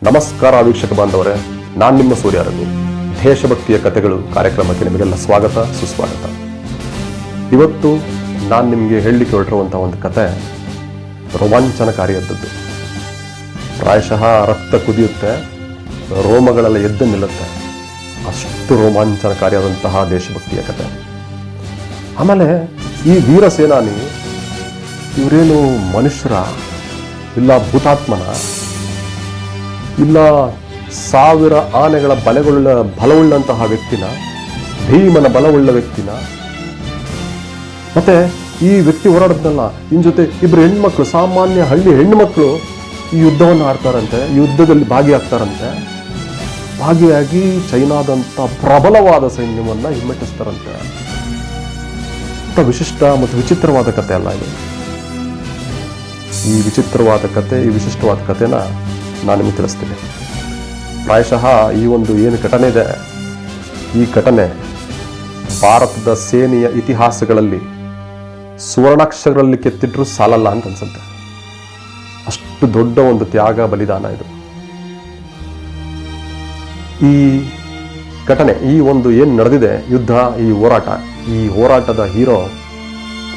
ನಮಸ್ಕಾರ ವೀಕ್ಷಕ ಬಾಂಧವರೇ, ನಾನು ನಿಮ್ಮ ಸೂರ್ಯ ರಘು ದೇಶಭಕ್ತಿಯ ಕಥೆಗಳು ಕಾರ್ಯಕ್ರಮಕ್ಕೆ ನಿಮಗೆಲ್ಲ ಸ್ವಾಗತ, ಸುಸ್ವಾಗತ. ಇವತ್ತು ನಾನು ನಿಮಗೆ ಹೇಳಲಿಕ್ಕೆ ಹೊರಟಿರುವಂಥ ಒಂದು ಕತೆ ರೋಮಾಂಚನಕಾರಿಯಾದದ್ದು ಪ್ರಾಯಶಃ ರಕ್ತ ಕುದಿಯುತ್ತೆ, ರೋಮಗಳೆಲ್ಲ ಎದ್ದು ನಿಲ್ಲುತ್ತೆ. ಅಷ್ಟು ರೋಮಾಂಚನಕಾರಿಯಾದಂತಹ ದೇಶಭಕ್ತಿಯ ಕತೆ ಆಮೇಲೆ ಈ ವೀರ ಸೇನಾನಿ ಇವರೇನು ಮನುಷ್ಯರ ಇಲ್ಲ ಭೂತಾತ್ಮನ ಇಲ್ಲ, ಸಾವಿರ ಆನೆಗಳ ಬಲಗೊಳ್ಳ ಬಲವುಳ್ಳಂತಹ ವ್ಯಕ್ತಿನ, ಭೀಮನ ಬಲವುಳ್ಳ ವ್ಯಕ್ತಿನ. ಮತ್ತೆ ಈ ವ್ಯಕ್ತಿ ಹೋರಾಡದ್ನಲ್ಲ, ಇನ್ ಜೊತೆ ಇಬ್ಬರು ಹೆಣ್ಮಕ್ಳು, ಸಾಮಾನ್ಯ ಹಳ್ಳಿ ಹೆಣ್ಮಕ್ಳು ಈ ಯುದ್ಧವನ್ನು ಆಡ್ತಾರಂತೆ ಯುದ್ಧದಲ್ಲಿ ಭಾಗಿಯಾಗ್ತಾರಂತೆ. ಭಾಗಿಯಾಗಿ ಚೈನಾದಂಥ ಪ್ರಬಲವಾದ ಸೈನ್ಯವನ್ನು ಹಿಮ್ಮೆಟ್ಟಿಸ್ತಾರಂತೆ. ಅಂತ ವಿಶಿಷ್ಟ ಮತ್ತು ವಿಚಿತ್ರವಾದ ಕಥೆ ಅಲ್ಲ ಇದು. ಈ ವಿಚಿತ್ರವಾದ ಕತೆ ಈ ವಿಶಿಷ್ಟವಾದ ಕಥೆನ ನಾನು ನಿಮಗೆ ತಿಳಿಸ್ತೀನಿ. ಪ್ರಾಯಶಃ ಈ ಒಂದು ಏನು ಘಟನೆ ಇದೆ, ಈ ಘಟನೆ ಭಾರತದ ಸೇನೆಯ ಇತಿಹಾಸಗಳಲ್ಲಿ ಸುವರ್ಣಾಕ್ಷರಗಳಲ್ಲಿ ಕೆತ್ತಿಟ್ರೂ ಸಾಲಲ್ಲ ಅಂತ ಅನ್ಸುತ್ತೆ. ಅಷ್ಟು ದೊಡ್ಡ ಒಂದು ತ್ಯಾಗ ಬಲಿದಾನ ಇದು. ಈ ಘಟನೆ, ಈ ಒಂದು ಏನು ನಡೆದಿದೆ, ಯುದ್ಧ, ಈ ಹೋರಾಟ, ಈ ಹೋರಾಟದ ಹೀರೋ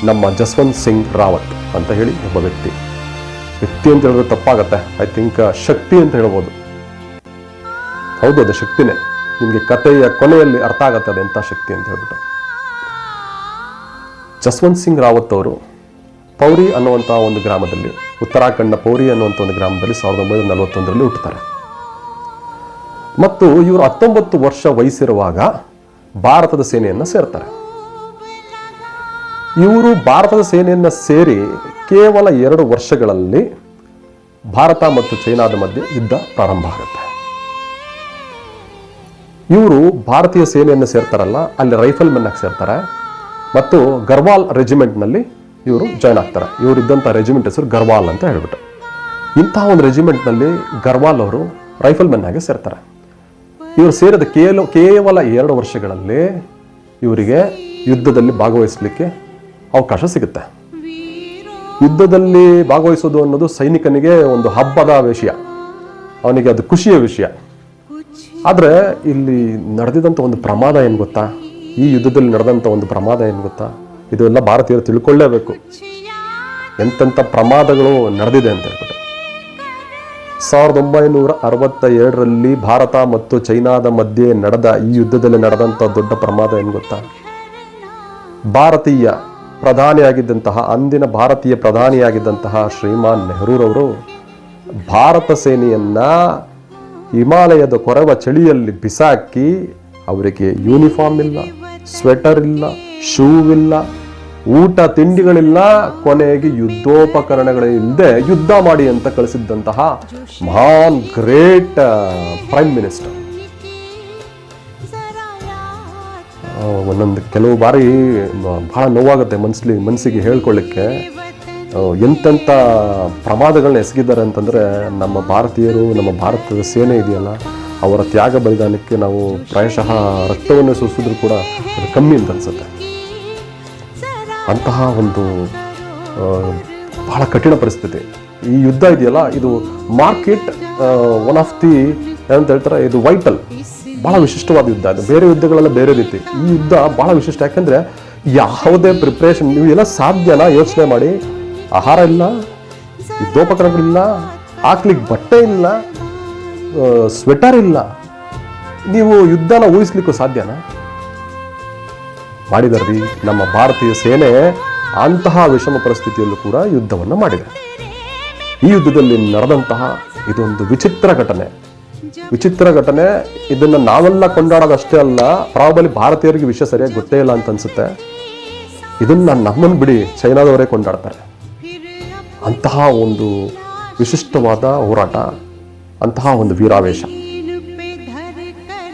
ನಮ್ಮ ಜಸ್ವಂತ್ ಸಿಂಗ್ ರಾವತ್ ಅಂತ ಹೇಳಿ ಒಬ್ಬ ವ್ಯಕ್ತಿ. ವ್ಯಕ್ತಿ ಅಂತ ಹೇಳಿದ್ರೆ ತಪ್ಪಾಗತ್ತೆ. ಐ ಥಿಂಕ್ ಶಕ್ತಿ ಅಂತ ಹೇಳ್ಬೋದು. ಹೌದು, ಅದು ಶಕ್ತಿನೇ. ನಿಮಗೆ ಕಥೆಯ ಕೊನೆಯಲ್ಲಿ ಅರ್ಥ ಆಗತ್ತೆ ಅದು ಎಂಥ ಶಕ್ತಿ ಅಂತ ಹೇಳ್ಬಿಟ್ಟು. ಜಸ್ವಂತ್ ಸಿಂಗ್ ರಾವತ್ ಅವರು ಪೌರಿ ಅನ್ನುವಂಥ ಒಂದು ಗ್ರಾಮದಲ್ಲಿ ಉತ್ತರಾಖಂಡ ಪೌರಿ ಅನ್ನುವಂಥ ಒಂದು ಗ್ರಾಮದಲ್ಲಿ ಸಾವಿರದ ಒಂಬೈನೂರ ನಲವತ್ತೊಂದರಲ್ಲಿ ಹುಟ್ಟುತ್ತಾರೆ ಮತ್ತು ಇವರು ಹತ್ತೊಂಬತ್ತು ವರ್ಷ ವಯಸ್ಸಿರುವಾಗ ಭಾರತದ ಸೇನೆಯನ್ನು ಸೇರ್ತಾರೆ. ಇವರು ಭಾರತದ ಸೇನೆಯನ್ನು ಸೇರಿ ಕೇವಲ ಎರಡು ವರ್ಷಗಳಲ್ಲಿ ಭಾರತ ಮತ್ತು ಚೈನಾದ ಮಧ್ಯೆ ಯುದ್ಧ ಪ್ರಾರಂಭ ಆಗುತ್ತೆ. ಇವರು ಭಾರತೀಯ ಸೇನೆಯನ್ನು ಸೇರ್ತಾರಲ್ಲ, ಅಲ್ಲಿ ರೈಫಲ್ ಆಗಿ ಸೇರ್ತಾರೆ. ಮತ್ತು ಗರ್ವಾಲ್ ರೆಜಿಮೆಂಟ್ನಲ್ಲಿ ಇವರು ಜಾಯ್ನ್ ಆಗ್ತಾರೆ. ಇವರು ಇದ್ದಂಥ ರೆಜಿಮೆಂಟ್ ಹೆಸರು ಗರ್ವಾಲ್ ಅಂತ ಹೇಳ್ಬಿಟ್ಟು. ಇಂತಹ ಒಂದು ರೆಜಿಮೆಂಟ್ನಲ್ಲಿ ಗರ್ವಾಲ್ ಅವರು ರೈಫಲ್ ಆಗಿ ಸೇರ್ತಾರೆ. ಇವರು ಸೇರಿದ ಕೇವಲ ಕೇವಲ ಎರಡು ವರ್ಷಗಳಲ್ಲಿ ಇವರಿಗೆ ಯುದ್ಧದಲ್ಲಿ ಭಾಗವಹಿಸಲಿಕ್ಕೆ ಅವಕಾಶ ಸಿಗುತ್ತೆ. ಯುದ್ಧದಲ್ಲಿ ಭಾಗವಹಿಸೋದು ಅನ್ನೋದು ಸೈನಿಕನಿಗೆ ಒಂದು ಹಬ್ಬದ ವಿಷಯ. ಅವನಿಗೆ ಅದು ಖುಷಿಯ ವಿಷಯ. ಆದರೆ ಇಲ್ಲಿ ನಡೆದಿದಂಥ ಒಂದು ಪ್ರಮಾದ ಏನು ಗೊತ್ತಾ? ಈ ಯುದ್ಧದಲ್ಲಿ ನಡೆದಂಥ ಒಂದು ಪ್ರಮಾದ ಏನು ಗೊತ್ತಾ? ಇದೆಲ್ಲ ಭಾರತೀಯರು ತಿಳ್ಕೊಳ್ಳೇಬೇಕು. ಎಂತೆಂಥ ಪ್ರಮಾದಗಳು ನಡೆದಿದೆ ಅಂತ ಹೇಳ್ಬಿಟ್ಟು. ಸಾವಿರದ ಒಂಬೈನೂರ ಅರವತ್ತ ಎರಡರಲ್ಲಿ ಭಾರತ ಮತ್ತು ಚೈನಾದ ಮಧ್ಯೆ ನಡೆದ ಈ ಯುದ್ಧದಲ್ಲಿ ನಡೆದಂಥ ದೊಡ್ಡ ಪ್ರಮಾದ ಏನು ಗೊತ್ತಾ? ಭಾರತೀಯ ಪ್ರಧಾನಿಯಾಗಿದ್ದಂತಹ, ಅಂದಿನ ಭಾರತೀಯ ಪ್ರಧಾನಿಯಾಗಿದ್ದಂತಹ ಶ್ರೀಮಾನ್ ನೆಹರೂರವರು ಭಾರತ ಸೇನೆಯನ್ನ ಹಿಮಾಲಯದ ಕೊರವ ಚಳಿಯಲ್ಲಿ ಬಿಸಾಕಿ, ಅವರಿಗೆ ಯೂನಿಫಾರ್ಮ್ ಇಲ್ಲ, ಸ್ವೆಟರ್ ಇಲ್ಲ, ಶೂ ಇಲ್ಲ, ಊಟ ತಿಂಡಿಗಳಿಲ್ಲ, ಕೊನೆಗೆ ಯುದ್ಧೋಪಕರಣಗಳಿಲ್ಲದೆ ಯುದ್ಧ ಮಾಡಿ ಅಂತ ಕಳಿಸಿದ್ದಂತಹ ಮಹಾನ್, ಗ್ರೇಟ್, ಪ್ರೈಮ್ ಮಿನಿಸ್ಟರ್. ಒಂದೊಂದು ಕೆಲವು ಬಾರಿ ಭಾಳ ನೋವಾಗುತ್ತೆ ಮನಸ್ಸಲ್ಲಿ ಮನಸ್ಸಿಗೆ ಹೇಳ್ಕೊಳ್ಳಿಕ್ಕೆ ಎಂತೆಂಥ ಪ್ರಮಾದಗಳನ್ನ ಎಸಗಿದ್ದಾರೆ ಅಂತಂದರೆ, ನಮ್ಮ ಭಾರತೀಯರು, ನಮ್ಮ ಭಾರತದ ಸೇನೆ ಇದೆಯಲ್ಲ, ಅವರ ತ್ಯಾಗ ಬಲಿದಾನಕ್ಕೆ ನಾವು ಪ್ರಾಯಶಃ ರಕ್ತವನ್ನು ಸೂಸಿದ್ರು ಕೂಡ ಅದು ಕಮ್ಮಿ ಅಂತ ಅನ್ಸುತ್ತೆ. ಅಂತಹ ಒಂದು ಬಹಳ ಕಠಿಣ ಪರಿಸ್ಥಿತಿ. ಈ ಯುದ್ಧ ಇದೆಯಲ್ಲ, ಇದು ಮಾರ್ಕೆಟ್ ಒನ್ ಆಫ್ ದಿ ಏನಂತ ಹೇಳ್ತಾರೆ, ಇದು ವೈಟಲ್ ಬಹಳ ವಿಶಿಷ್ಟವಾದ ಯುದ್ಧ. ಅದು ಬೇರೆ ಯುದ್ಧಗಳೆಲ್ಲ ಬೇರೆ ರೀತಿ. ಈ ಯುದ್ಧ ಬಹಳ ವಿಶಿಷ್ಟ. ಯಾಕೆಂದ್ರೆ ಯಾವುದೇ ಪ್ರಿಪ್ರೇಷನ್ ನೀವು ಎಲ್ಲ ಸಾಧ್ಯನ ಯೋಚನೆ ಮಾಡಿ, ಆಹಾರ ಇಲ್ಲ ಯುದ್ಧೋಪಕರಣಗಳಿಲ್ಲ ಹಾಕ್ಲಿಕ್ಕೆ ಬಟ್ಟೆ ಇಲ್ಲ ಸ್ವೆಟರ್ ಇಲ್ಲ, ನೀವು ಯುದ್ಧನ ಊಹಿಸ್ಲಿಕ್ಕೂ ಸಾಧ್ಯನಾ? ಮಾಡಿದಾರ್ರಿ ನಮ್ಮ ಭಾರತೀಯ ಸೇನೆ ಅಂತಹ ವಿಷಮ ಪರಿಸ್ಥಿತಿಯಲ್ಲೂ ಕೂಡ ಯುದ್ಧವನ್ನು ಮಾಡಿದೆ. ಈ ಯುದ್ಧದಲ್ಲಿ ನಡೆದಂತಹ ಇದೊಂದು ವಿಚಿತ್ರ ಘಟನೆ. ವಿಚಿತ್ರ ಘಟನೆ. ಇದನ್ನ ನಾವೆಲ್ಲ ಕೊಂಡಾಡೋದಷ್ಟೇ ಅಲ್ಲ ಪ್ರಾಬಲಿ ಭಾರತೀಯರಿಗೆ ವಿಷಯ ಸರಿಯಾಗಿ ಗೊತ್ತೇ ಇಲ್ಲ ಅಂತ ಅನ್ಸುತ್ತೆ. ಇದನ್ನ ನಮ್ಮನ್ನು ಬಿಡಿ ಚೈನಾದವರೇ ಕೊಂಡಾಡ್ತಾರೆ. ಅಂತಹ ಒಂದು ವಿಶಿಷ್ಟವಾದ ಹೋರಾಟ, ಅಂತಹ ಒಂದು ವೀರಾವೇಶ.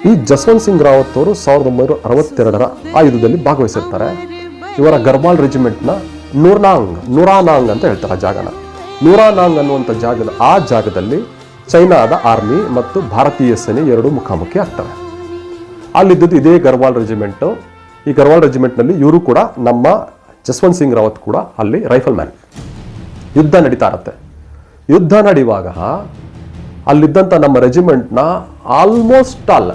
ಈ ಜಸ್ವಂತ್ ಸಿಂಗ್ ರಾವತ್ ಅವರು ಸಾವಿರದ ಒಂಬೈನೂರ ಅರವತ್ತೆರಡರ ಆಯುಧದಲ್ಲಿ ಭಾಗವಹಿಸಿರ್ತಾರೆ. ಇವರ ಗರ್ವಾಲ್ ರೆಜಿಮೆಂಟ್ನ ನೂರ್ನಾಂಗ್, ನೂರಾನಾಂಗ್ ಅಂತ ಹೇಳ್ತಾರೆ ಆ ಜಾಗನ. ನೂರಾನಾಂಗ್ ಅನ್ನುವಂಥ ಜಾಗದ, ಆ ಜಾಗದಲ್ಲಿ ಚೈನಾದ ಆರ್ಮಿ ಮತ್ತು ಭಾರತೀಯ ಸೇನೆ ಎರಡು ಮುಖಾಮುಖಿ ಆಗ್ತವೆ. ಅಲ್ಲಿದ್ದದ್ದು ಇದೇ ಗರ್ವಾಲ್ ರೆಜಿಮೆಂಟು. ಈ ಗರ್ವಾಲ್ ರೆಜಿಮೆಂಟ್ನಲ್ಲಿ ಇವರು ಕೂಡ ನಮ್ಮ ಜಸ್ವಂತ್ ಸಿಂಗ್ ರಾವತ್ ಕೂಡ ಅಲ್ಲಿ ರೈಫಲ್ ಮ್ಯಾನ್. ಯುದ್ಧ ನಡೀತಾ ಇರುತ್ತೆ. ಯುದ್ಧ ನಡೆಯುವಾಗ ಅಲ್ಲಿದ್ದಂಥ ನಮ್ಮ ರೆಜಿಮೆಂಟ್ನ ಆಲ್ಮೋಸ್ಟ್ ಆಲ್,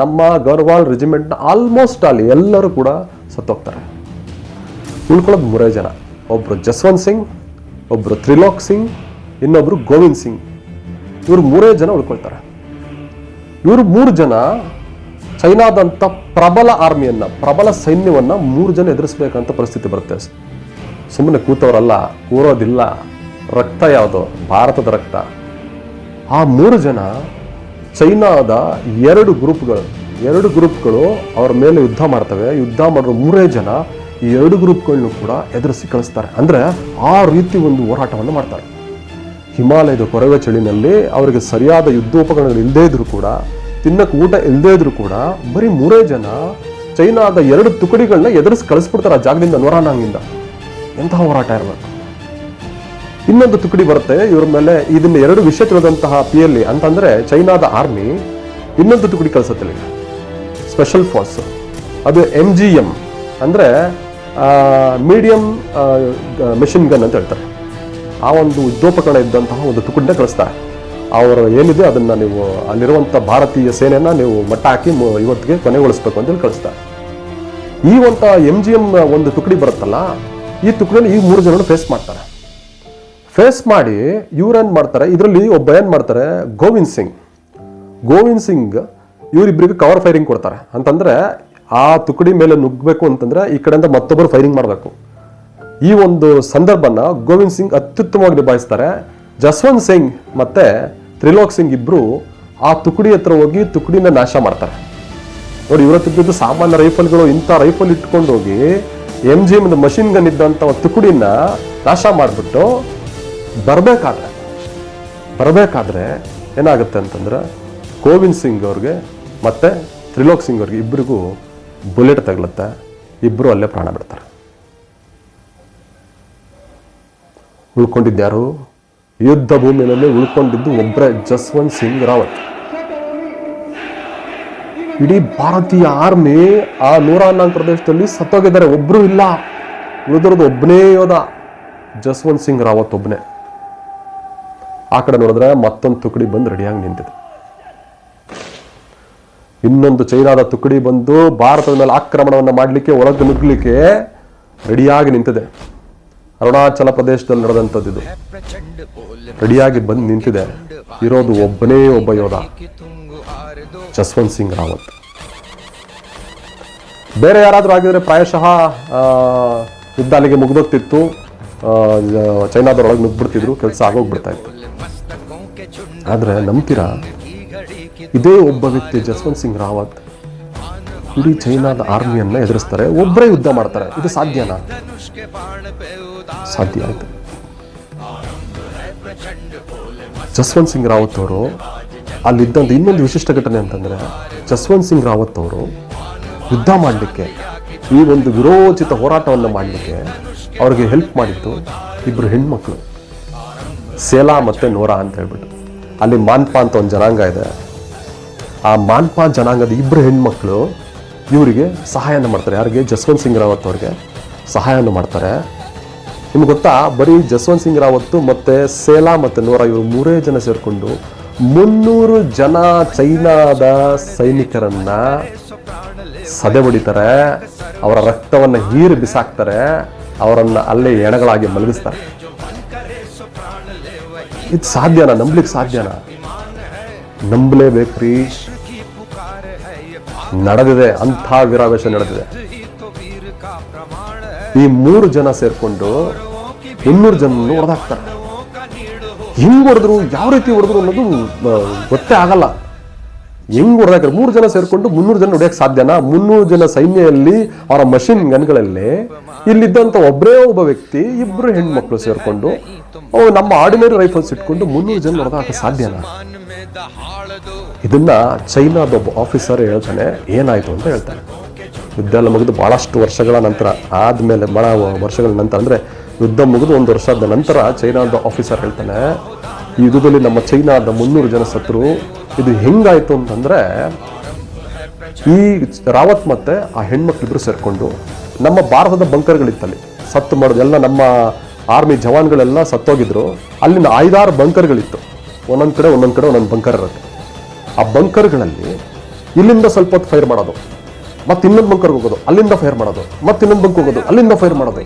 ನಮ್ಮ ಗರ್ವಾಲ್ ರೆಜಿಮೆಂಟ್ನ ಆಲ್ಮೋಸ್ಟ್ ಆಲ್ ಎಲ್ಲರೂ ಕೂಡ ಸತ್ತೋಗ್ತಾರೆ. ಉಳ್ಕೊಳ್ಳೋದು ಮೂರೇ ಜನ. ಒಬ್ಬರು ಜಸ್ವಂತ್ ಸಿಂಗ್ ಒಬ್ಬರು ತ್ರಿಲೋಕ್ ಸಿಂಗ್ ಇನ್ನೊಬ್ಬರು ಗೋವಿಂದ್ ಸಿಂಗ್. ಇವರು ಮೂರೇ ಜನ ಉಳ್ಕೊಳ್ತಾರೆ. ಇವರು ಮೂರು ಜನ ಚೈನಾದಂಥ ಪ್ರಬಲ ಆರ್ಮಿಯನ್ನ, ಪ್ರಬಲ ಸೈನ್ಯವನ್ನು ಮೂರು ಜನ ಎದುರಿಸಬೇಕಂತ ಪರಿಸ್ಥಿತಿ ಬರುತ್ತೆ. ಸುಮ್ಮನೆ ಕೂತವರಲ್ಲ, ಕೂರೋದಿಲ್ಲ. ರಕ್ತ ಯಾವುದು, ಭಾರತದ ರಕ್ತ. ಆ ಮೂರು ಜನ ಚೈನಾದ ಎರಡು ಗ್ರೂಪ್ಗಳು ಎರಡು ಗ್ರೂಪ್ಗಳು ಅವ್ರ ಮೇಲೆ ಯುದ್ಧ ಮಾಡ್ತವೆ. ಯುದ್ಧ ಮಾಡಿರೋ ಮೂರೇ ಜನ ಈ ಎರಡು ಗ್ರೂಪ್ಗಳನ್ನು ಕೂಡ ಎದುರಿಸಿ ಕಳಿಸ್ತಾರೆ. ಅಂದರೆ ಆ ರೀತಿ ಒಂದು ಹೋರಾಟವನ್ನು ಮಾಡ್ತಾರೆ. ಹಿಮಾಲಯದ ಕೊರವೆ ಚಳಿನಲ್ಲಿ ಅವರಿಗೆ ಸರಿಯಾದ ಯುದ್ಧೋಪಕರಣಗಳು ಇಲ್ಲದೇ ಇದ್ರೂ ಕೂಡ, ತಿನ್ನಕ್ಕೆ ಊಟ ಇಲ್ಲದೇ ಇದ್ರೂ ಕೂಡ ಬರೀ ಮೂರೇ ಜನ ಚೈನಾದ ಎರಡು ತುಕಡಿಗಳನ್ನ ಎದುರಿಸಿ ಕಳಿಸ್ಬಿಡ್ತಾರೆ ಆ ಜಾಗದಿಂದ ನೂರಾನಾಂಗಿಂದ. ಎಂತಹ ಹೋರಾಟ ಇರಬೇಕು? ಇನ್ನೊಂದು ತುಕಡಿ ಬರುತ್ತೆ, ಇವ್ರ ಮೇಲೆ ಇದನ್ನ ಎರಡು ವಿಷಯ ತಿಳಿದಂತಹ ಪಿ ಎಲ್ ಅಂತಂದ್ರೆ ಚೈನಾದ ಆರ್ಮಿ ಇನ್ನೊಂದು ತುಕಡಿ ಕಳಿಸುತ್ತೆ ಸ್ಪೆಷಲ್ ಫೋರ್ಸ್ ಅದು ಎಂ ಜಿ ಎಂ ಅಂದ್ರೆ ಮೀಡಿಯಂ ಮೆಷಿನ್ ಗನ್ ಅಂತ ಹೇಳ್ತಾರೆ. ಆ ಒಂದು ಉದ್ಯೋಪಕರಣ ಇದ್ದಂತಹ ಒಂದು ತುಕುಡನ್ನ ಕಳಿಸ್ತಾರೆ. ಅವರು ಏನಿದೆ ಅದನ್ನು ನೀವು ಅಲ್ಲಿರುವಂಥ ಭಾರತೀಯ ಸೇನೆಯನ್ನು ನೀವು ಮಟ್ಟ ಹಾಕಿ ಇವತ್ತಿಗೆ ಕೊನೆಗೊಳಿಸ್ಬೇಕು ಅಂತೇಳಿ ಕಳಿಸ್ತಾರೆ. ಈ ಒಂದು ಎಂ ಜಿ ಎಂ ಒಂದು ತುಕಡಿ ಬರುತ್ತಲ್ಲ, ಈ ತುಕಡಿನ ಈ ಮೂರು ಜನ ಫೇಸ್ ಮಾಡ್ತಾರೆ. ಫೇಸ್ ಮಾಡಿ ಇವ್ರೇನ್ ಮಾಡ್ತಾರೆ, ಇದರಲ್ಲಿ ಒಬ್ಬ ಏನು ಮಾಡ್ತಾರೆ, ಗೋವಿಂದ್ ಸಿಂಗ್. ಗೋವಿಂದ್ ಸಿಂಗ್ ಇವರಿಬ್ಬರಿಗೆ ಕವರ್ ಫೈರಿಂಗ್ ಕೊಡ್ತಾರೆ. ಅಂತಂದರೆ ಆ ತುಕಡಿ ಮೇಲೆ ನುಗ್ಗಬೇಕು ಅಂತಂದ್ರೆ ಈ ಕಡೆಯಿಂದ ಮತ್ತೊಬ್ಬರು ಫೈರಿಂಗ್ ಮಾಡಬೇಕು. ಈ ಒಂದು ಸಂದರ್ಭನ ಗೋವಿಂದ್ ಸಿಂಗ್ ಅತ್ಯುತ್ತಮವಾಗಿ ನಿಭಾಯಿಸ್ತಾರೆ. ಜಸ್ವಂತ್ ಸಿಂಗ್ ಮತ್ತೆ ತ್ರಿಲೋಕ್ ಸಿಂಗ್ ಇಬ್ರು ಆ ತುಕಡಿ ಹತ್ರ ಹೋಗಿ ತುಕಡಿನ ನಾಶ ಮಾಡ್ತಾರೆ. ನೋಡಿ ಇವರ ತಿದ್ದು ಸಾಮಾನ್ಯ ರೈಫಲ್ಗಳು, ಇಂಥ ರೈಫಲ್ ಇಟ್ಕೊಂಡು ಹೋಗಿ M G M machine gun ಇದ್ದಂಥ ತುಕಡಿನ ನಾಶ ಮಾಡಿಬಿಟ್ಟು ಬರಬೇಕಾದ್ರೆ ಬರಬೇಕಾದ್ರೆ ಏನಾಗುತ್ತೆ ಅಂತಂದ್ರೆ ಗೋವಿಂದ್ ಸಿಂಗ್ ಅವ್ರಿಗೆ ಮತ್ತೆ ತ್ರಿಲೋಕ್ ಸಿಂಗ್ ಅವ್ರಿಗೆ ಇಬ್ಬರಿಗೂ ಬುಲೆಟ್ ತಗಲುತ್ತೆ. ಇಬ್ಬರು ಅಲ್ಲೇ ಪ್ರಾಣ ಬಿಡ್ತಾರೆ. ಉಳ್ಕೊಂಡಿದ್ಯಾರು? ಯುದ್ಧ ಭೂಮಿಯಲ್ಲಿ ಉಳ್ಕೊಂಡಿದ್ದು ಒಬ್ಬರೇ ಜಸ್ವಂತ್ ಸಿಂಗ್ ರಾವತ್. ಇಡೀ ಭಾರತೀಯ ಆರ್ಮಿ ಆ ನೂರ ಹನ್ನೊಂದು ಪ್ರದೇಶದಲ್ಲಿ ಸತ್ತೋಗಿದ್ದಾರೆ. ಒಬ್ರು ಇಲ್ಲ. ಉಳಿದಿರೋದು ಒಬ್ಬನೇ ಯೋಧ, ಜಸ್ವಂತ್ ಸಿಂಗ್ ರಾವತ್ ಒಬ್ಬನೇ ಆ ಕಡೆ ನೋಡಿದ್ರೆ ಮತ್ತೊಂದು ತುಕಡಿ ಬಂದು ರೆಡಿಯಾಗಿ ನಿಂತಿದೆ. ಇನ್ನೊಂದು ಚೈನಾದ ತುಕಡಿ ಬಂದು ಭಾರತದ ಮೇಲೆ ಆಕ್ರಮಣವನ್ನು ಮಾಡಲಿಕ್ಕೆ, ಒಳಗೆ ನುಗ್ಗಲಿಕ್ಕೆ ರೆಡಿಯಾಗಿ ನಿಂತಿದೆ. ಅರುಣಾಚಲ ಪ್ರದೇಶದಲ್ಲಿ ನಡೆದಂಥದ್ದು ಇದು. ರೆಡಿಯಾಗಿ ಬಂದು ನಿಂತಿದೆ. ಇರೋದು ಒಬ್ಬನೇ ಒಬ್ಬ ಯೋಧ. ಜಸ್ವಂತ್ ಸಿಂಗ್ ರಾವತ್. ಬೇರೆ ಯಾರಾದರೂ ಆಗಿದ್ರೆ ಪ್ರಾಯಶಃ ಯುದ್ಧ ಅಲ್ಲಿಗೆ ಮುಗ್ದೋಗ್ತಿತ್ತು. ಚೈನಾದವ್ರೊಳಗೆ ನುಗ್ಬಿಡ್ತಿದ್ರು, ಕೆಲಸ ಆಗೋಗ್ಬಿಡ್ತಾ ಇತ್ತು. ಆದರೆ ನಂಬ್ತೀರಾ? ಇದೇ ಒಬ್ಬ ವ್ಯಕ್ತಿ ಜಸ್ವಂತ್ ಸಿಂಗ್ ರಾವತ್. ಇಡೀ ಚೈನಾದ ಆರ್ಮಿಯನ್ನ ಎದುರಿಸ್ತಾರೆ ಒಬ್ಬರೇ ಯುದ್ಧ ಮಾಡ್ತಾರೆ. ಇದು ಸಾಧ್ಯನಾ ಸಾಧ್ಯ ಆಯ್ತು. ಜಸ್ವಂತ್ ಸಿಂಗ್ ರಾವತ್ ಅವರು ಅಲ್ಲಿದ್ದಂಥ ಇನ್ನೊಂದು ವಿಶಿಷ್ಟ ಘಟನೆ ಅಂತಂದ್ರೆ, ಜಸ್ವಂತ್ ಸಿಂಗ್ ರಾವತ್ ಅವರು ಯುದ್ಧ ಮಾಡಲಿಕ್ಕೆ, ಈ ಒಂದು ವಿರೋಚಿತ ಹೋರಾಟವನ್ನು ಮಾಡಲಿಕ್ಕೆ ಅವ್ರಿಗೆ ಹೆಲ್ಪ್ ಮಾಡಿದ್ದು ಇಬ್ಬರು ಹೆಣ್ಮಕ್ಳು. ಸೇಲಾ ಮತ್ತು ನೋರಾ ಅಂತ ಹೇಳ್ಬಿಟ್ಟು. ಅಲ್ಲಿ ಮಾನ್ಪಾ ಅಂತ ಒಂದು ಜನಾಂಗ ಇದೆ. ಆ ಮಾನ್ಪಾ ಜನಾಂಗದ ಇಬ್ಬರು ಹೆಣ್ಮಕ್ಳು ಇವರಿಗೆ ಸಹಾಯನ ಮಾಡ್ತಾರೆ. ಯಾರಿಗೆ? ಜಸ್ವಂತ್ ಸಿಂಗ್ ರಾವತ್ ಅವ್ರಿಗೆ ಸಹಾಯನ ಮಾಡ್ತಾರೆ. ನಿಮ್ಗೆ ಗೊತ್ತಾ? ಬರೀ ಜಸ್ವಂತ್ ಸಿಂಗ್ ರಾವತ್ ಮತ್ತೆ ಸೇಲಾ ಮತ್ತೆ ನೂರ ಇವರು ಮೂರೇ ಜನ ಸೇರಿಕೊಂಡು ಮುನ್ನೂರು ಜನ ಚೈನಾದ ಸೈನಿಕರನ್ನ ಸದೆ ಹೊಡಿತಾರೆ. ಅವರ ರಕ್ತವನ್ನ ಹೀರಿ ಬಿಸಾಕ್ತಾರೆ. ಅವರನ್ನು ಅಲ್ಲೇ ಎಣಗಳಾಗಿ ಮಲಗಿಸ್ತಾರೆ. ಇದು ಸಾಧ್ಯನಾ? ನಂಬ್ಲಿಕ್ಕೆ ಸಾಧ್ಯನಾ? ನಂಬಲೇಬೇಕ್ರಿ. ನಡೆದಿದೆ, ಅಂಥ ವೀರಾವೇಶ ನಡೆದಿದೆ. ಈ ಮೂರು ಜನ ಸೇರ್ಕೊಂಡು ಇನ್ನೂರು ಜನ ಹೊಡೆದಾಕ್ತಾರೆ. ಹೆಂಗ್ ಹೊಡೆದ್ರು, ಯಾವ ರೀತಿ ಹೊಡೆದ್ರು ಅನ್ನೋದು ಗೊತ್ತೇ ಆಗಲ್ಲ. ಹೆಂಗ್ ಹೊಡೆದಾಕ್ತಾರೆ? ಮೂರು ಜನ ಸೇರ್ಕೊಂಡು ಮುನ್ನೂರು ಜನ ಹೊಡೆಯಕ್ಕೆ ಸಾಧ್ಯನಾ? ಮುನ್ನೂರು ಜನ ಸೈನ್ಯದಲ್ಲಿ, ಅವರ ಮಷಿನ್ ಗನ್ಗಳಲ್ಲಿ ಇಲ್ಲಿದ್ದಂಥ ಒಬ್ಬರೇ ಒಬ್ಬ ವ್ಯಕ್ತಿ, ಇಬ್ರು ಹೆಣ್ಮಕ್ಳು ಸೇರ್ಕೊಂಡು ನಮ್ಮ ಆರ್ಡಿನರಿ ರೈಫಲ್ಸ್ ಇಟ್ಕೊಂಡು ಮುನ್ನೂರು ಜನ ಹೊಡೆದಾಕ ಸಾಧ್ಯನಾ? ಇದನ್ನ ಚೈನಾದ ಒಬ್ಬ ಆಫೀಸರ್ ಹೇಳ್ತಾನೆ, ಏನಾಯ್ತು ಅಂತ ಹೇಳ್ತಾನೆ. ಯುದ್ಧ ಎಲ್ಲ ಮುಗಿದು ಭಾಳಷ್ಟು ವರ್ಷಗಳ ನಂತರ, ಆದ್ಮೇಲೆ ಬಹಳ ವರ್ಷಗಳ ನಂತರ ಅಂದ್ರೆ ಯುದ್ಧ ಮುಗಿದು ಒಂದು ವರ್ಷದ ನಂತರ ಚೈನಾದ ಆಫೀಸರ್ ಹೇಳ್ತಾನೆ, ಈ ಯುದ್ಧದಲ್ಲಿ ನಮ್ಮ ಚೈನಾದ ಮುನ್ನೂರು ಜನ ಸತ್ರು, ಇದು ಹೆಂಗಾಯ್ತು ಅಂತಂದ್ರೆ, ಈ ರಾವತ್ ಮತ್ತೆ ಆ ಹೆಣ್ಮಕ್ಳಿಬ್ರು ಸೇರಿಕೊಂಡು, ನಮ್ಮ ಭಾರತದ ಬಂಕರ್ಗಳಿತ್ತಲ್ಲಿ ಸತ್ತು ಮಾಡೋದು ನಮ್ಮ ಆರ್ಮಿ ಜವಾನ್ಗಳೆಲ್ಲ ಸತ್ತೋಗಿದ್ರು, ಅಲ್ಲಿನ ಐದಾರು ಬಂಕರ್ಗಳಿತ್ತು ಒಂದೊಂದು ಕಡೆ ಒಂದೊಂದು ಕಡೆ, ಒಂದೊಂದು ಬಂಕರ್ ಇರುತ್ತೆ. ಆ ಬಂಕರ್ಗಳಲ್ಲಿ ಇಲ್ಲಿಂದ ಸ್ವಲ್ಪ ಹೊತ್ತು ಫೈರ್ ಮಾಡೋದು, ಮತ್ತೆ ಇನ್ನೊಂದು ಬಂಕರ್ಗೆ ಹೋಗೋದು, ಅಲ್ಲಿಂದ ಫೈರ್ ಮಾಡೋದು, ಮತ್ತೆ ಇನ್ನೊಂದು ಬಂಕ್ ಹೋಗೋದು, ಅಲ್ಲಿಂದ ಫೈರ್ ಮಾಡೋದು.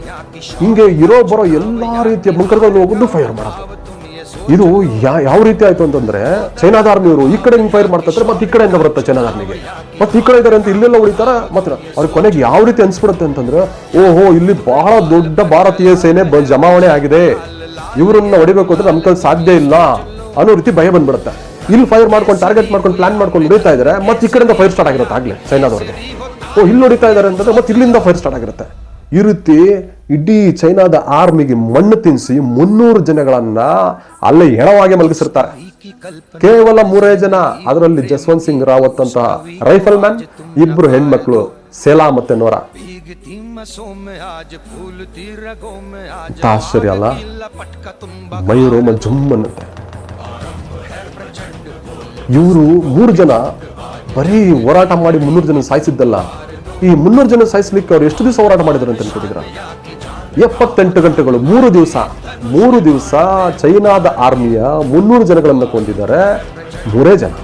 ಹಿಂಗೆ ಇರೋ ಬರೋ ಎಲ್ಲ ರೀತಿಯ ಬಂಕರ್ಗಳಲ್ಲಿ ಹೋಗೋದು ಫೈರ್ ಮಾಡೋದು. ಇದು ಯಾವ ರೀತಿ ಆಯ್ತು ಅಂತಂದ್ರೆ ಚೈನಾದ ಆರ್ಮಿಯವರು ಈ ಕಡೆ ಫೈರ್ ಮಾಡ್ತಾರೆ ಮತ್ತೆ ಈ ಕಡೆಯಿಂದ ಬರುತ್ತೆ ಚೈನಾದ ಆರ್ಮಿಗೆ ಮತ್ತೆ ಈ ಕಡೆ ಇದಾರೆ ಅಂತ ಇಲ್ಲೆಲ್ಲ ಉಳಿತಾರ ಮತ್ತೆ ಅವ್ರ ಕೊನೆಗೆ ಯಾವ ರೀತಿ ಅನ್ಸ್ಬಿಡುತ್ತೆ ಅಂತಂದ್ರೆ, ಓಹೋ, ಇಲ್ಲಿ ಬಹಳ ದೊಡ್ಡ ಭಾರತೀಯ ಸೇನೆ ಜಮಾವಣೆ ಆಗಿದೆ. ಇವರನ್ನ ಹೊಡಿಬೇಕು ಅಂದ್ರೆ ನಮ್ ಸಾಧ್ಯ ಇಲ್ಲ ಅನ್ನೋ ರೀತಿ ಭಯ ಬಂದ್ಬಿಡುತ್ತೆ. ಇಲ್ಲಿ ಫೈರ್ ಮಾಡ್ಕೊಂಡು ಟಾರ್ಗೆಟ್ ಮಾಡ್ಕೊಂಡು ಪ್ಲಾನ್ ಮಾಡ್ಕೊಂಡು ಹೊಡಿತಾ ಇದ್ದಾರೆ ಮತ್ತೆ ಈ ಕಡೆಯಿಂದ ಫೈರ್ ಸ್ಟಾರ್ಟ್ ಆಗಿರುತ್ತೆ ಆಗಲೇ ಚೈನಾದವ್ರಿಗೆ. ಓ, ಇಲ್ಲಿ ಹೊಡಿತಾ ಇದ್ದಾರೆ ಅಂತಂದ್ರೆ ಮತ್ತೆ ಇಲ್ಲಿಂದ ಫೈರ್ ಸ್ಟಾರ್ಟ್ ಆಗಿರುತ್ತೆ. ಈ ರೀತಿ ಇಡೀ ಚೈನಾದ ಆರ್ಮಿಗೆ ಮಣ್ಣು ತಿನ್ನಿಸಿ ಮುನ್ನೂರು ಜನಗಳನ್ನ ಅಲ್ಲೇ ಎಳವಾಗಿ ಮಲಗಿಸಿರ್ತಾರೆ. ಕೇವಲ ಮೂರೇ ಜನ, ಅದರಲ್ಲಿ ಜಸ್ವಂತ್ ಸಿಂಗ್ ರಾವತ್ ಅಂತ ರೈಫಲ್ ಮ್ಯಾನ್ ಇಬ್ರು ಹೆಣ್ಮಕ್ಳು ಸೇಲಾ ಮತ್ತೆ ನೋರ. ಆಶ್ಚರ್ಯ ಅಲ್ಲ? ಮೈ ರೋಮ ಜುಮ್ಮನ್ನುತ್ತೆ ಇವರು ಮೂರು ಜನ ಬರೀ ಹೋರಾಟ ಮಾಡಿ ಮುನ್ನೂರು ಜನ ಸಾಯಿಸಿದ್ದಲ್ಲ. ಈ ಮುನ್ನೂರು ಜನ ಸಾಯಿಸ್ಲಿಕ್ಕೆ ಅವ್ರು ಎಷ್ಟು ದಿವಸ ಹೋರಾಟ ಮಾಡಿದ್ರು ಅಂತ ಅನ್ಕೊಂಡಿದ್ರ ಎಪ್ಪತ್ತೆಂಟು ಗಂಟೆಗಳು, ಮೂರು ದಿವಸ ಮೂರು ದಿವಸ ಚೈನಾದ ಆರ್ಮಿಯ ಮುನ್ನೂರು ಜನಗಳನ್ನು ಕೊಂದಿದ್ದಾರೆ ಮೂರೇ ಜನ.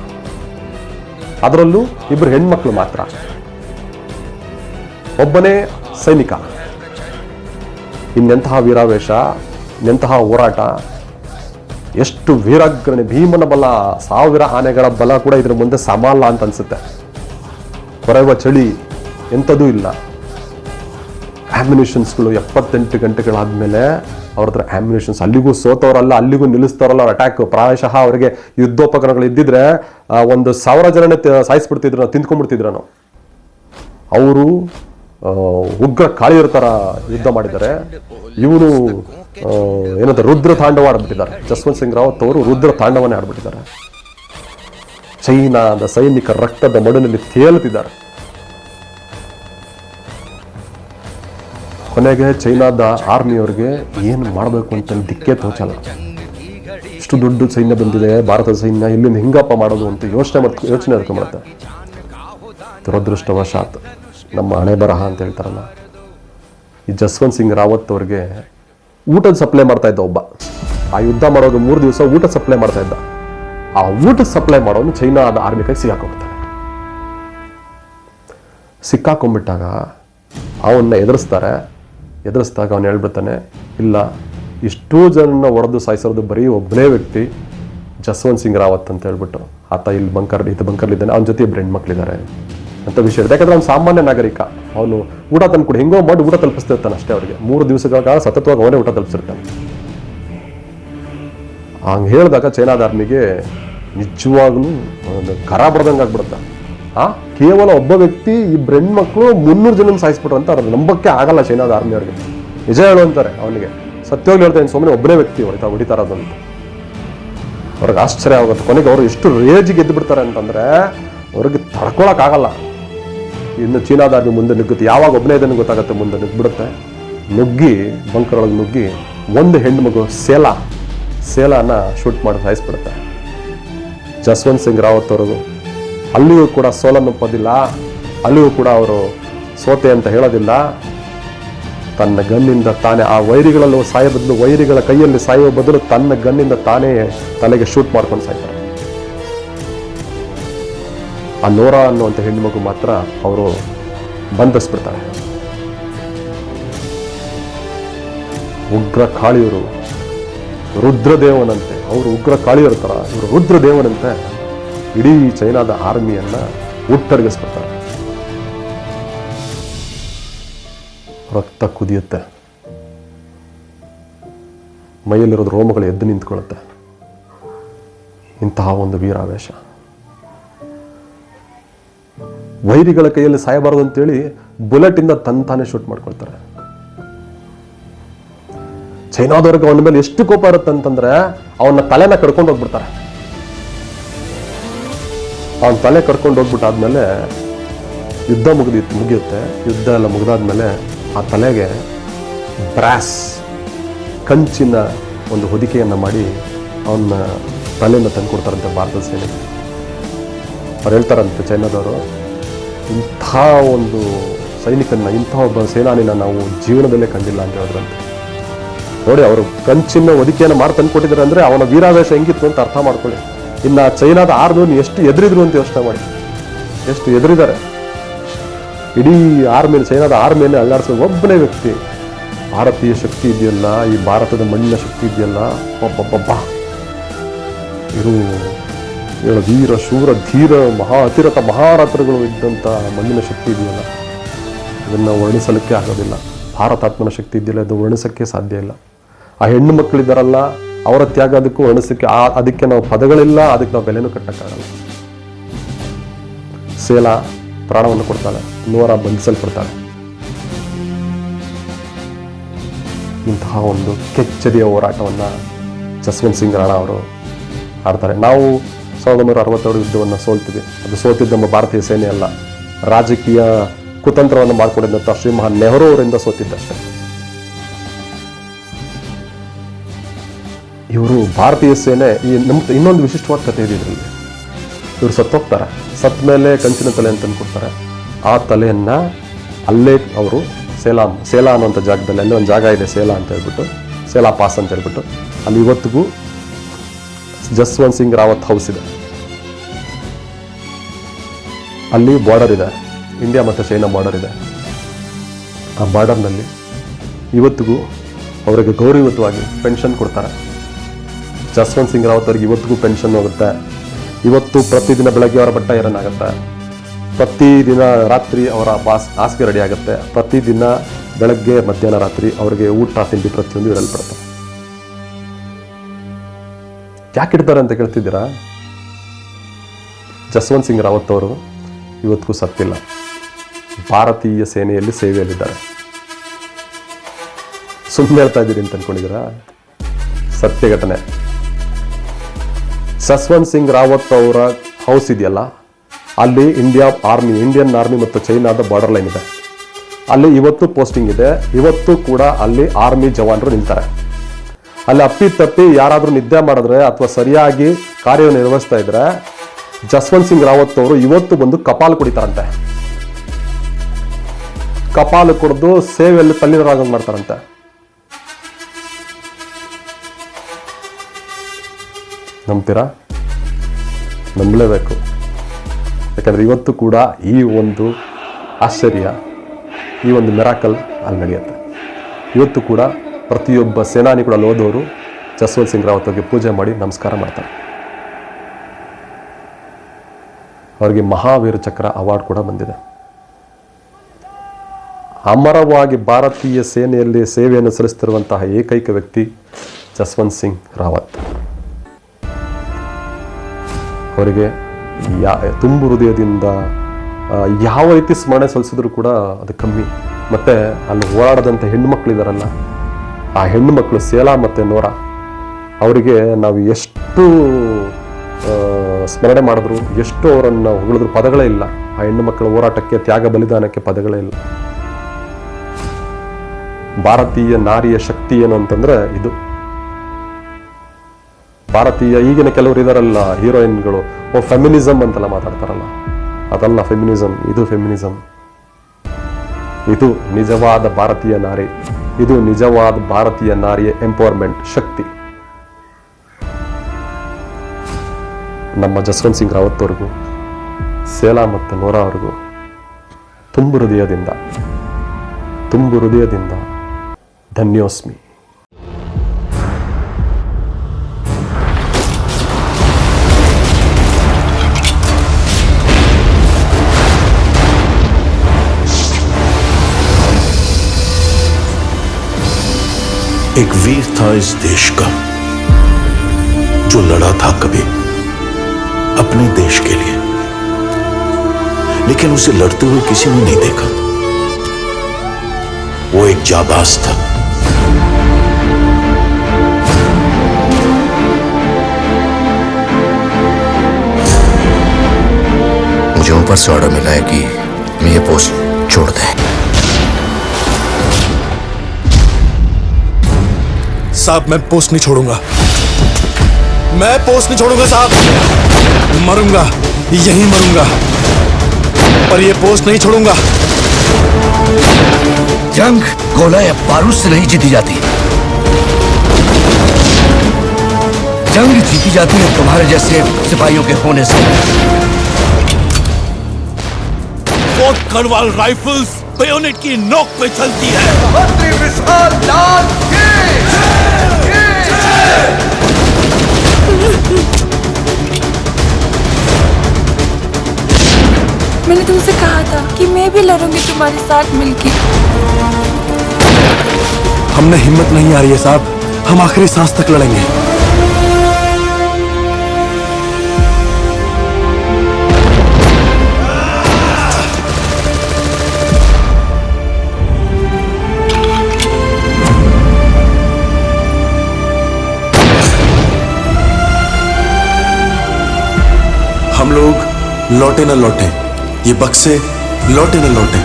ಅದರಲ್ಲೂ ಇಬ್ಬರು ಹೆಣ್ಮಕ್ಳು ಮಾತ್ರ. ಒಬ್ಬನೇ ಸೈನಿಕ. ಇನ್ನೆಂತಹ ವೀರಾವೇಶ, ಇನ್ನೆಂತಹ ಹೋರಾಟ ಎಷ್ಟು ವೀರಾಗ್ರಣೆ ಭೀಮನ ಬಲ, ಸಾವಿರ ಆನೆಗಳ ಬಲ ಕೂಡ ಇದ್ರ ಮುಂದೆ ಸಮಾಲ ಅಂತ ಅನ್ಸುತ್ತೆ. ಕೊರೆಯುವ ಚಳಿ ಎಂಥದೂ ಇಲ್ಲ. ಆ್ಯಮ್ಯುನೇಷನ್ಸ್ಗಳು ಎಪ್ಪತ್ತೆಂಟು ಗಂಟೆಗಳಾದಮೇಲೆ ಅವ್ರ ಹತ್ರ ಆ್ಯಮ್ಯುನೇಷನ್ಸ್ ಅಲ್ಲಿಗೂ ಸೋತವರಲ್ಲ, ಅಲ್ಲಿಗೂ ನಿಲ್ಲಿಸ್ತಾರಲ್ಲ ಅವ್ರ ಅಟ್ಯಾಕ್ ಪ್ರಾಯಶಃ ಅವರಿಗೆ ಯುದ್ಧೋಪಕರಣಗಳು ಇದ್ದಿದ್ರೆ ಒಂದು ಸಾವಿರ ಜನನೇ ಸಾಯಿಸ್ಬಿಡ್ತಿದ್ರು ನಾವು ತಿಂದ್ಕೊಂಡ್ಬಿಡ್ತಿದ್ರು ನಾವು ಅವರು ಉಗ್ರ ಕಾಳಿಯರ ಥರ ಯುದ್ಧ ಮಾಡಿದ್ದಾರೆ. ಇವನು ಏನಂತ ರುದ್ರ ತಾಂಡವ ಆಡ್ಬಿಟ್ಟಿದ್ದಾರೆ. ಜಸ್ವಂತ್ ಸಿಂಗ್ ರಾವತ್ ಅವರು ರುದ್ರ ತಾಂಡವನೇ ಆಡ್ಬಿಟ್ಟಿದ್ದಾರೆ. ಚೈನಾದ ಸೈನಿಕ ರಕ್ತದ ಮಡುನಲ್ಲಿ ತೇಲುತ್ತಿದ್ದಾರೆ. ಕೊನೆಗೆ ಚೈನಾದ ಆರ್ಮಿಯವ್ರಿಗೆ ಏನು ಮಾಡಬೇಕು ಅಂತ ದಿಕ್ಕೇ ತೋಚಲ್ಲ. ಇಷ್ಟು ದೊಡ್ಡ ಸೈನ್ಯ ಬಂದಿದೆ, ಭಾರತದ ಸೈನ್ಯ ಇಲ್ಲಿಂದ ಹಿಂಗಪ್ಪ ಮಾಡೋದು ಅಂತ ಯೋಚನೆ ಮಾಡ್ಕೊ, ಯೋಚನೆ ಮಾಡ್ಕೊಂಬರುತ್ತೆ ದುರದೃಷ್ಟವಶಾತ್ ನಮ್ಮ ಹಣೆ ಬರಹ ಅಂತ ಹೇಳ್ತಾರಲ್ಲ. ಈ ಜಸ್ವಂತ್ ಸಿಂಗ್ ರಾವತ್ ಅವ್ರಿಗೆ ಊಟದ ಸಪ್ಲೈ ಮಾಡ್ತಾ ಇದ್ದ ಒಬ್ಬ. ಆ ಯುದ್ಧ ಮಾಡೋದು ಮೂರು ದಿವಸ ಊಟ ಸಪ್ಲೈ ಮಾಡ್ತಾ ಇದ್ದ. ಆ ಊಟದ ಸಪ್ಲೈ ಮಾಡೋನು ಚೈನಾದ ಆರ್ಮಿ ಕೈ ಸಿಕ್ಕಾಕೊಂಡ್ಬಿಡ್ತಾನೆ. ಸಿಕ್ಕಾಕೊಂಡ್ಬಿಟ್ಟಾಗ ಅವನ್ನ ಎದುರಿಸ್ತಾರೆ. ಎದುರಿಸಿದಾಗ ಅವನು ಹೇಳ್ಬಿಡ್ತಾನೆ, ಇಲ್ಲ ಇಷ್ಟೋ ಜನನ ಹೊಡೆದು ಸಾಯಿಸೋದು ಬರೀ ಒಬ್ಬನೇ ವ್ಯಕ್ತಿ, ಜಸ್ವಂತ್ ಸಿಂಗ್ ರಾವತ್ ಅಂತ ಹೇಳ್ಬಿಟ್ಟು, ಆತ ಇಲ್ಲಿ ಬಂಕರ್ ಇದು ಬಂಕರ್ಲಿದ್ದಾನೆ ಅವನ ಜೊತೆ ಇಬ್ಬರು ಹೆಣ್ಮಕ್ಳಿದ್ದಾರೆ ಅಂತ ವಿಷಯ ಇರುತ್ತೆ. ಯಾಕಂದ್ರೆ ಅವ್ನು ಸಾಮಾನ್ಯ ನಾಗರಿಕ. ಅವನು ಊಟ ತಂದ್ಕೊಡಿ, ಹೆಂಗೋ ಮಾಡಿ ಊಟ ತಲುಪಿಸ್ತಿರ್ತಾನೆ ಅಷ್ಟೇ ಅವ್ರಿಗೆ. ಮೂರು ದಿವಸಗಳ ಕಾಲ ಸತತವಾಗಿ ಅವನೇ ಊಟ ತಲುಪಿಸಿರ್ತಾನೆ. ಹಂಗೆ ಹೇಳಿದಾಗ ಚೈನಾದ ಆರ್ಮಿಗೆ ನಿಜವಾಗ್ಲೂ ಕರ ಬಡ್ದಂಗೆ ಆಗ್ಬಿಡುತ್ತೆ. ಆ? ಕೇವಲ ಒಬ್ಬ ವ್ಯಕ್ತಿ ಇಬ್ಬರು ಹೆಣ್ಮಕ್ಳು ಮುನ್ನೂರು ಜನ ಸಾಯಿಸ್ಬಿಟ್ರು ಅಂತ ಅವ್ರಿಗೆ ನಂಬಕ್ಕೆ ಆಗಲ್ಲ ಚೈನಾದ ಆರ್ಮಿ ಅವ್ರಿಗೆ ನಿಜ ಹೇಳು ಅಂತಾರೆ ಅವನಿಗೆ. ಸತ್ಯವಾಗಿ ಹೇಳ್ತಾನೆ ಸುಮ್ಮನೆ ಒಬ್ಬನೇ ವ್ಯಕ್ತಿ ಹೊಡಿತಾ ಹೊಡಿತಾರ ಅಂತ. ಅವ್ರಿಗೆ ಆಶ್ಚರ್ಯ ಆಗುತ್ತೆ. ಕೊನೆಗೆ ಅವರು ಎಷ್ಟು ರೇಜಿಗೆ ಎದ್ದು ಬಿಡ್ತಾರೆ ಅಂತಂದ್ರೆ, ಅವ್ರಿಗೆ ತಡ್ಕೊಳಕ್ಕಾಗಲ್ಲ. ಇನ್ನು ಚೀನಾದ ಮುಂದೆ ನುಗ್ಗುತ್ತೆ. ಯಾವಾಗ ಒಬ್ಬನೇ ಇದನ್ನು ಗೊತ್ತಾಗುತ್ತೆ ಮುಂದೆ ನುಗ್ಬಿಡುತ್ತೆ ನುಗ್ಗಿ, ಬಂಕರೊಳಗೆ ನುಗ್ಗಿ ಒಂದು ಹೆಣ್ಣು ಮಗು ಸೇಲಾ, ಸೇಲಾನ ಶೂಟ್ ಮಾಡಿ ಸಾಯಿಸ್ಬಿಡುತ್ತೆ. ಜಸ್ವಂತ್ ಸಿಂಗ್ ರಾವತ್ ಅವರು ಅಲ್ಲಿಯೂ ಕೂಡ ಸೋಲನ್ನೊಪ್ಪೋದಿಲ್ಲ ಅಲ್ಲಿಯೂ ಕೂಡ ಅವರು ಸೋತೆ ಅಂತ ಹೇಳೋದಿಲ್ಲ. ತನ್ನ ಗನ್ನಿಂದ ತಾನೇ ಆ ವೈರಿಗಳಲ್ಲೂ ಸಾಯೋ ಬದಲು ವೈರಿಗಳ ಕೈಯಲ್ಲಿ ಸಾಯೋ ಬದಲು ತನ್ನ ಗನ್ನಿಂದ ತಾನೇ ತಲೆಗೆ ಶೂಟ್ ಮಾಡ್ಕೊಂಡು ಸಾಯ್ತಾರೆ. ಆ ನೋರಾ ಅನ್ನುವಂಥ ಹೆಣ್ಣುಮಗು ಮಾತ್ರ ಅವರು ಬಂಧಿಸ್ಬಿಡ್ತಾರೆ. ಉಗ್ರ ಕಾಳಿಯವರು ರುದ್ರದೇವನಂತೆ, ಅವರು ಉಗ್ರ ಕಾಳಿಯರ ಥರ, ಇವರು ರುದ್ರದೇವನಂತೆ ಇಡೀ ಚೈನಾದ ಆರ್ಮಿಯನ್ನ ಉತ್ತರ್ಗಿಸ್ಬಿಡ್ತಾರೆ ರಕ್ತ ಕುದಿಯುತ್ತೆ. ಮೈಯಲ್ಲಿರೋದು ರೋಮಗಳು ಎದ್ದು ನಿಂತ್ಕೊಳ್ಳುತ್ತೆ. ಇಂತಹ ಒಂದು ವೀರಾವೇಶ. ವೈರಿಗಳ ಕೈಯಲ್ಲಿ ಸಾಯಬಾರದು ಅಂತೇಳಿ ಬುಲೆಟ್ ಇಂದ ತಂತಾನೆ ಶೂಟ್ ಮಾಡ್ಕೊಳ್ತಾರೆ. ಚೈನಾದವ್ರಿಗೆ ಅವನ ಮೇಲೆ ಎಷ್ಟು ಕೋಪ ಇರುತ್ತೆ ಅಂತಂದ್ರೆ ಅವನ ತಲೆನ ಕಡ್ಕೊಂಡು ಹೋಗ್ಬಿಡ್ತಾರೆ. ಅವನ ತಲೆ ಕಡ್ಕೊಂಡು ಹೋಗ್ಬಿಟ್ಟಾದ್ಮೇಲೆ ಯುದ್ಧ ಮುಗಿದಿತ್ತು ಮುಗಿಯುತ್ತೆ. ಯುದ್ಧ ಎಲ್ಲ ಮುಗಿದಾದ್ಮೇಲೆ ಆ ತಲೆಗೆ ಬ್ರಾಸ್, ಕಂಚಿನ ಒಂದು ಹೊದಿಕೆಯನ್ನು ಮಾಡಿ ಅವನ್ನ ತಲೆಯನ್ನು ತಂದುಕೊಡ್ತಾರಂತೆ ಭಾರತದ ಸೇನೆ ಅವ್ರು ಹೇಳ್ತಾರಂತೆ ಚೈನಾದವರು ಇಂಥ ಒಂದು ಸೈನಿಕನ, ಇಂಥ ಒಬ್ಬ ಸೇನಾನಿನ ನಾವು ಜೀವನದಲ್ಲೇ ಕಂಡಿಲ್ಲ ಅಂತ ಹೇಳಿದ್ರಂತೆ. ನೋಡಿ, ಅವರು ಕಂಚಿನ ಒದಿಕೆಯನ್ನು ಮಾಡಿ ತಂದು ಕೊಟ್ಟಿದ್ದಾರೆ ಅಂದರೆ ಅವನ ವೀರಾವೇಶ ಹೆಂಗಿತ್ತು ಅಂತ ಅರ್ಥ ಮಾಡ್ಕೊಳ್ಳಿ. ಇನ್ನು ಚೈನಾದ ಆರ್ಮಿಯನ್ನು ಎಷ್ಟು ಎದುರಿದ್ರು ಅಂತ ಯೋಚನೆ ಮಾಡಿ. ಎಷ್ಟು ಎದುರಿದ್ದಾರೆ. ಇಡೀ ಆರ್ಮಿನ ಚೈನಾದ ಆರ್ಮಿಯನ್ನು ಅಲ್ಲಾಡಿಸೋ ಒಬ್ಬನೇ ವ್ಯಕ್ತಿ. ಭಾರತೀಯ ಶಕ್ತಿ ಇದೆಯಲ್ಲ, ಈ ಭಾರತದ ಮಣ್ಣಿನ ಶಕ್ತಿ ಇದೆಯಲ್ಲ. ಒಬ್ಬೊಬ್ಬಬ್ಬ ಇದು ವೀರ, ಶೂರ, ಧೀರ, ಮಹಾ ಅತಿರತ ಮಹಾರಾತ್ರಗಳು ಇದ್ದಂಥ ಮಣ್ಣಿನ ಶಕ್ತಿ ಇದೆಯಲ್ಲ? ಅದನ್ನು ವರ್ಣಿಸಲಿಕ್ಕೆ ಆಗೋದಿಲ್ಲ. ಭಾರತಾತ್ಮನ ಶಕ್ತಿ ಇದೆಯಲ್ಲ ಅದು ವರ್ಣಿಸೋಕ್ಕೆ ಸಾಧ್ಯ ಇಲ್ಲ. ಆ ಹೆಣ್ಣು ಮಕ್ಕಳಿದ್ದಾರಲ್ಲ ಅವರ ತ್ಯಾಗ ಅದಕ್ಕೂ ವರ್ಣಿಸೋಕ್ಕೆ ಆ, ಅದಕ್ಕೆ ನಾವು ಪದಗಳಿಲ್ಲ, ಅದಕ್ಕೆ ನಾವು ಬೆಲೆನೂ ಕಟ್ಟೋಕ್ಕಾಗಲ್ಲ. ಸೇಲ ಪ್ರಾಣವನ್ನು ಕೊಡ್ತಾಳೆ, ನೂರ ಬಂಧಿಸಲ್ಪಡ್ತಾಳೆ. ಇಂತಹ ಒಂದು ಕೆಚ್ಚರಿಯ ಹೋರಾಟವನ್ನು ಜಸ್ವಂತ್ ಸಿಂಗ್ ರಾಣಾ ಅವರು ಆಡ್ತಾರೆ. ನಾವು ಸಾವಿರದ ಒಂಬೈನೂರ ಅರವತ್ತೇಳು ಯುದ್ಧವನ್ನು ಸೋಲ್ತೀವಿ ಅದು ಸೋತಿದ್ದು ನಮ್ಮ ಭಾರತೀಯ ಸೇನೆ ಅಲ್ಲ. ರಾಜಕೀಯ ಕುತಂತ್ರವನ್ನು ಮಾಡಿಕೊಂಡಿದ್ದಂಥ ಶ್ರೀಮಹಾನ್ ನೆಹರು ಅವರಿಂದ ಸೋತಿದ್ದಷ್ಟೇ. ಇವರು ಭಾರತೀಯ ಸೇನೆ ಈ ನಮ್ಮ ಇನ್ನೊಂದು ವಿಶಿಷ್ಟವಾದ ಕಥೆ ಇದೆ ಇದರಲ್ಲಿ. ಇವರು ಸತ್ತೋಗ್ತಾರೆ ಸತ್ತ ಮೇಲೆ ಕಂಚಿನ ತಲೆ ಅಂತ ಅಂದ್ಕೊಡ್ತಾರೆ ಆ ತಲೆಯನ್ನು ಅಲ್ಲೇ ಅವರು ಸೇಲಾಂ, ಸೇಲಾ ಅನ್ನೋಂಥ ಜಾಗದಲ್ಲಿ ಅಲ್ಲಿ ಒಂದು ಜಾಗ ಇದೆ ಸೇಲಾ ಅಂತ ಹೇಳ್ಬಿಟ್ಟು, ಸೇಲಾ ಪಾಸ್ ಅಂತ ಹೇಳ್ಬಿಟ್ಟು, ಅಲ್ಲಿ ಇವತ್ತಿಗೂ ಜಸ್ವಂತ್ ಸಿಂಗ್ ರಾವತ್ ಹೌಸ್ ಇದೆ. ಅಲ್ಲಿ ಬಾರ್ಡರ್ ಇದೆ. ಇಂಡಿಯಾ ಮತ್ತು ಚೈನಾ ಬಾರ್ಡರ್ ಇದೆ. ಆ ಬಾರ್ಡರ್ನಲ್ಲಿ ಇವತ್ತಿಗೂ ಅವರಿಗೆ ಗೌರವಯುತವಾಗಿ ಪೆನ್ಷನ್ ಕೊಡ್ತಾರೆ. ಜಸ್ವಂತ್ ಸಿಂಗ್ ರಾವತ್ ಅವ್ರಿಗೆ ಇವತ್ತಿಗೂ ಪೆನ್ಷನ್ ಹೋಗುತ್ತೆ. ಇವತ್ತು ಪ್ರತಿದಿನ ಬೆಳಗ್ಗೆ ಅವರ ಬಟ್ಟ ಏರನ್ ಆಗುತ್ತೆ. ಪ್ರತಿದಿನ ರಾತ್ರಿ ಅವರ ಬಾಸ್, ಹಾಸಿಗೆ ರೆಡಿ ಆಗುತ್ತೆ. ಪ್ರತಿದಿನ ಬೆಳಗ್ಗೆ ಮಧ್ಯಾಹ್ನ ರಾತ್ರಿ ಅವರಿಗೆ ಊಟ ತಿಂಡಿ ಪ್ರತಿಯೊಂದು ಇರಲ್ಪಡುತ್ತೆ. ಯಾಕೆ ಇಡ್ತಾರೆ ಅಂತ ಕೇಳ್ತಿದ್ದೀರಾ? ಜಸ್ವಂತ್ ಸಿಂಗ್ ರಾವತ್ ಅವರು ಇವತ್ತಿಗೂ ಸತ್ತಿಲ್ಲ ಭಾರತೀಯ ಸೇನೆಯಲ್ಲಿ ಸೇವೆಯಲ್ಲಿದ್ದಾರೆ. ಸುಮ್ಮನೆ ಹೇಳ್ತಾ ಇದ್ದೀರಿ ಅಂತ ಅನ್ಕೊಂಡಿದ್ದೀರಾ? ಸತ್ಯ ಘಟನೆ. ಜಸ್ವಂತ್ ಸಿಂಗ್ ರಾವತ್ ಅವರ ಹೌಸ್ ಇದೆಯಲ್ಲ, ಅಲ್ಲಿ ಇಂಡಿಯಾ ಆರ್ಮಿ ಇಂಡಿಯನ್ ಆರ್ಮಿ ಮತ್ತು ಚೈನಾದ ಬಾರ್ಡರ್ ಲೈನ್ ಇದೆ. ಅಲ್ಲಿ ಇವತ್ತು ಪೋಸ್ಟಿಂಗ್ ಇದೆ. ಇವತ್ತು ಕೂಡ ಅಲ್ಲಿ ಆರ್ಮಿ ಜವಾನರು ನಿಲ್ತಾರೆ ಅಲ್ಲಿ ಅಪ್ಪಿ ತಪ್ಪಿ ಯಾರಾದರೂ ನಿದ್ದೆ ಮಾಡಿದ್ರೆ ಅಥವಾ ಸರಿಯಾಗಿ ಕಾರ್ಯನಿರ್ವಹಿಸ್ತಾ ಇದ್ರೆ ಜಸ್ವಂತ್ ಸಿಂಗ್ ರಾವತ್ ಅವರು ಇವತ್ತು ಬಂದು ಕಪಾಲು ಕುಡಿತಾರಂತೆ. ಕಪಾಲು ಕುಡಿದು ಸೇವೆಯಲ್ಲಿ ತಲ್ಲೀನರಾಗ ಮಾಡ್ತಾರಂತೆ. ನಂಬ್ತೀರಾ? ನಂಬಲೇಬೇಕು. ಯಾಕಂದ್ರೆ ಇವತ್ತು ಕೂಡ ಈ ಒಂದು ಆಶ್ಚರ್ಯ, ಈ ಒಂದು ಮೆರಾಕಲ್ ಅಲ್ಲಿ ನಡೆಯುತ್ತೆ. ಇವತ್ತು ಕೂಡ ಪ್ರತಿಯೊಬ್ಬ ಸೇನಾನಿ ಕೂಡ ಲೋದವರು ಜಸ್ವಂತ್ ಸಿಂಗ್ ರಾವತ್ ಅವರಿಗೆ ಪೂಜೆ ಮಾಡಿ ನಮಸ್ಕಾರ ಮಾಡ್ತಾರೆ. ಅವರಿಗೆ ಮಹಾವೀರ ಚಕ್ರ ಅವಾರ್ಡ್ ಕೂಡ ಬಂದಿದೆ. ಅಮರವಾಗಿ ಭಾರತೀಯ ಸೇನೆಯಲ್ಲಿ ಸೇವೆಯನ್ನು ಸಲ್ಲಿಸುತ್ತಿರುವಂತಹ ಏಕೈಕ ವ್ಯಕ್ತಿ ಜಸ್ವಂತ್ ಸಿಂಗ್ ರಾವತ್. ಅವರಿಗೆ ಯಾ, ತುಂಬು ಹೃದಯದಿಂದ ಯಾವ ರೀತಿ ಸ್ಮರಣೆ ಸಲ್ಲಿಸಿದ್ರು ಕೂಡ ಅದು ಕಮ್ಮಿ. ಮತ್ತು ಅಲ್ಲಿ ಹೋರಾಡದಂಥ ಹೆಣ್ಣು ಮಕ್ಕಳಿದಾರಲ್ಲ ಆ ಹೆಣ್ಣು ಮಕ್ಕಳು ಸೇಲಾ ಮತ್ತು ನೋರ, ಅವರಿಗೆ ನಾವು ಎಷ್ಟು ಸ್ಮರಣೆ ಮಾಡಿದ್ರು, ಎಷ್ಟು ಅವರನ್ನು ಹೊಗಳಿದ್ರು ಪದಗಳೇ ಇಲ್ಲ. ಆ ಹೆಣ್ಣು ಮಕ್ಕಳ ಹೋರಾಟಕ್ಕೆ, ತ್ಯಾಗ ಬಲಿದಾನಕ್ಕೆ ಪದಗಳೇ ಇಲ್ಲ. ಭಾರತೀಯ ನಾರಿಯ ಶಕ್ತಿ ಏನು ಅಂತಂದ್ರೆ ಇದು. ಭಾರತೀಯ, ಈಗಿನ ಕೆಲವರು ಇದಾರಲ್ಲ, ಹೀರೋಯಿನ್ಗಳು. ಓ ಫೆಮಿನಿಸಮ್ ಅಂತೆಲ್ಲ ಮಾತಾಡ್ತಾರಲ್ಲ. ಅದಲ್ಲ ಫೆಮಿನಿಸಮ್ ಇದು ಫೆಮಿನಿಸಮ್ ಇದು ನಿಜವಾದ ಭಾರತೀಯ ನಾರಿ. ಇದು ನಿಜವಾದ ಭಾರತೀಯ ನಾರಿಯ ಎಂಪವರ್ಮೆಂಟ್ ಶಕ್ತಿ. ನಮ್ಮ ಜಸ್ವಂತ್ ಸಿಂಗ್ ರಾವತ್ ಅವ್ರಿಗೂ ಸೇಲಾ ಮತ್ತು ನೋರಾ ಅವ್ರಿಗೂ ತುಂಬು ಹೃದಯದಿಂದ ತುಂಬು ಹೃದಯದಿಂದ ಧನ್ಯೋಸ್ಮಿ. एक वीर था इस देश का, जो लड़ा था कभी अपने देश के लिए। लेकिन उसे लड़ते हुए किसी ने नहीं देखा। वो एक जाबाज था। मुझे ऊपर से ऑर्डर मिला है कि मैं ये पोस्ट छोड़ दें। साहब मैं पोस्ट नहीं छोड़ूँगा। मैं पोस्ट नहीं छोड़ूँगा साहब। मरूँगा यहीं मरूँगा। पर ये पोस्ट नहीं छोड़ूँगा। जंग गोला या बारूद से नहीं जीती जाती। जंग जीती जाती है तुम्हारे जैसे सिपाहियों के होने से। फोर्ट गढ़वाल राइफल्स बेयोनेट की नोक पे चलती है। मैंने तुमसे कहा था कि मैं भी लड़ूँगी तुम्हारे साथ मिलके। हमने हिम्मत नहीं आ रही है साहब। हम आखिरी सांस तक लड़ेंगे। हम लोग लौटे न लौटे। ये बक्से लौटे न लौटे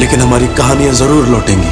लेकिन हमारी कहानियाँ ज़रूर लौटेंगी।